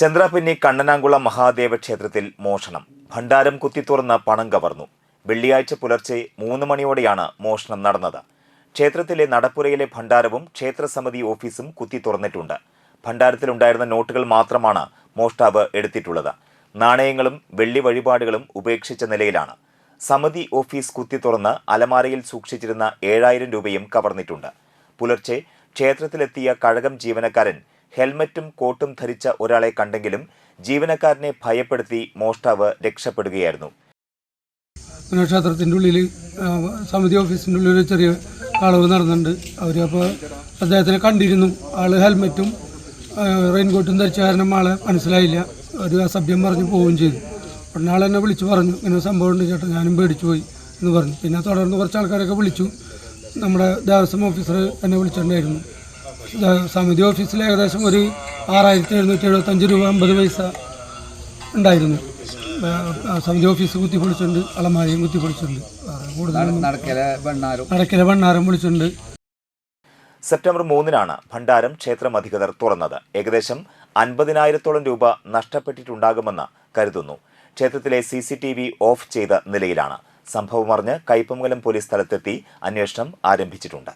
ചന്ദ്രാപിന്നി കണ്ണനാങ്കുളം മഹാദേവ ക്ഷേത്രത്തിൽ മോഷണം. ഭണ്ഡാരം കുത്തിത്തുറന്ന് പണം കവർന്നു. വെള്ളിയാഴ്ച പുലർച്ചെ മൂന്ന് മണിയോടെയാണ് മോഷണം നടന്നത്. ക്ഷേത്രത്തിലെ നടപ്പുരയിലെ ഭണ്ഡാരവും ക്ഷേത്രസമിതി ഓഫീസും കുത്തി തുറന്നിട്ടുണ്ട്. ഭണ്ഡാരത്തിലുണ്ടായിരുന്ന നോട്ടുകൾ മാത്രമാണ് മോഷ്ടാവ് എടുത്തിട്ടുള്ളത്. നാണയങ്ങളും വെള്ളി വഴിപാടുകളും ഉപേക്ഷിച്ച നിലയിലാണ്. സമിതി ഓഫീസ് കുത്തി തുറന്ന് അലമാരയിൽ സൂക്ഷിച്ചിരുന്ന ഏഴായിരം രൂപയും കവർന്നിട്ടുണ്ട്. പുലർച്ചെ ക്ഷേത്രത്തിലെത്തിയ കഴകം ജീവനക്കാരൻ ഹെൽമറ്റും കോട്ടും ധരിച്ച ഒരാളെ കണ്ടെങ്കിലും ജീവനക്കാരനെ ഭയപ്പെടുത്തി മോഷ്ടാവ് രക്ഷപ്പെടുകയായിരുന്നു. പിന്നെ ക്ഷേത്രത്തിന്റെ ഉള്ളിൽ സമിതി ഓഫീസിന്റെ ഉള്ളിൽ ഒരു ചെറിയ കളവ് നടന്നുണ്ട് അവർ അപ്പോൾ അദ്ദേഹത്തിനെ കണ്ടിരുന്നു. ആൾ ഹെൽമെറ്റും റെയിൻകോട്ടും ധരിച്ച കാരണം ആളെ മനസ്സിലായില്ല. ഒരു അസഭ്യം പറഞ്ഞു പോവുകയും ചെയ്തു. ഉടനെ ആൾ എന്നെ വിളിച്ചു പറഞ്ഞു ഇങ്ങനെ സംഭവം ഉണ്ട് ചേട്ടാ ഞാനും പേടിച്ചു പോയി എന്ന് പറഞ്ഞു. പിന്നെ തുടർന്ന് കുറച്ച് ആൾക്കാരൊക്കെ വിളിച്ചു. നമ്മുടെ ദേവസ്വം ഓഫീസർ എന്നെ വിളിച്ചിട്ടുണ്ടായിരുന്നു. സമിതി ഓഫീസിൽ ഏകദേശം ഒരു ആറായിരത്തി എഴുന്നൂറ്റി എഴുപത്തഞ്ച് രൂപ അമ്പത് പൈസ ഉണ്ടായിരുന്നു. സമിതി ഓഫീസ് കുത്തി പൊളിച്ചിട്ടുണ്ട് അളമാരിയും കുത്തി പൊളിച്ചിട്ടുണ്ട് വേറെ കൂടുതലൊന്നും നടക്കല ഭണ്ണാരം പൊളിച്ചിട്ടുണ്ട് സെപ്റ്റംബർ മൂന്നിനാണ് ഭണ്ഡാരം ക്ഷേത്രം അധികൃതർ തുറന്നത്. ഏകദേശം അൻപതിനായിരത്തോളം രൂപ നഷ്ടപ്പെട്ടിട്ടുണ്ടാകുമെന്ന് കരുതുന്നു. ക്ഷേത്രത്തിലെ C C T V off ചെയ്ത നിലയിലാണ്. സംഭവം സംഭവമറിഞ്ഞ് കയ്പമംഗലം പോലീസ് സ്ഥലത്തെത്തി അന്വേഷണം ആരംഭിച്ചിട്ടുണ്ട്.